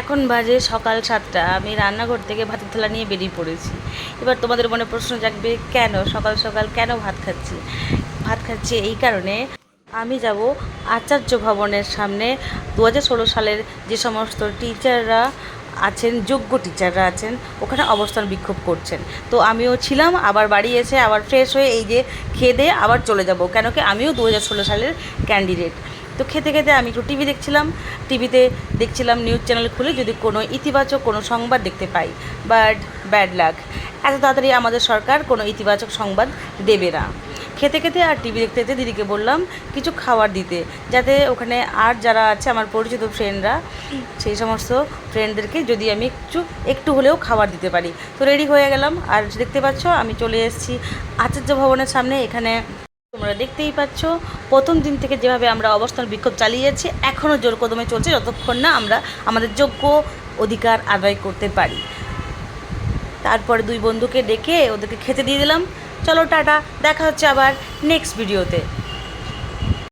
এখন বাজে সকাল সাতটা। আমি রান্নাঘর থেকে ভাতের থালা নিয়ে বেরিয়ে পড়েছি। এবার তোমাদের মনে প্রশ্ন জাগবে, কেন সকাল সকাল কেন ভাত খাচ্ছি? ভাত খাচ্ছি এই কারণে আমি যাব আচার্য ভবনের সামনে। দু হাজার ষোলো সালের যে সমস্ত টিচাররা আছেন, যোগ্য টিচাররা আছেন, ওখানে অবস্থান বিক্ষোভ করছেন। তো আমিও ছিলাম, আবার বাড়ি এসে আবার ফ্রেশ হয়ে এই যে খেয়ে দিয়ে আবার চলে যাব। কেন কি আমিও দু হাজার ষোলো সালের ক্যান্ডিডেট তো খেতে খেতে আমি একটু টিভি দেখছিলাম, টিভিতে দেখছিলাম নিউজ চ্যানেল খুলে যদি কোনো ইতিবাচক কোনো সংবাদ দেখতে পাই, বাট ব্যাড লাক। এত তাড়াতাড়ি আমাদের সরকার কোনো ইতিবাচক সংবাদ দেবে না। খেতে খেতে আর টিভি দেখতে দেখতে দিদিকে বললাম, কিছু খাবার দিতে, যাতে ওখানে আর যারা আছে আমার পরিচিত ফ্রেন্ডরা সেই সমস্ত ফ্রেন্ডদেরকে যদি আমি একটু একটু হলেও খাবার দিতে পারি। তো রেডি হয়ে গেলাম। আর দেখতে পাচ্ছ, আমি চলে এসেছি আচার্য ভবনের সামনে, এখানে তোমরা দেখতেই পাচ্ছ, প্রথম দিন থেকে যেভাবে আমরা অবস্থান বিক্ষোভ চালিয়ে যাচ্ছি এখনও জোর কদমে চলছে যতক্ষণ না আমরা আমাদের যোগ্য অধিকার আদায় করতে পারি। তারপরে দুই বন্ধুকে ডেকে ওদেরকে খেতে দিয়ে দিলাম। চলো টাটা, দেখা হচ্ছে আবার নেক্সট ভিডিওতে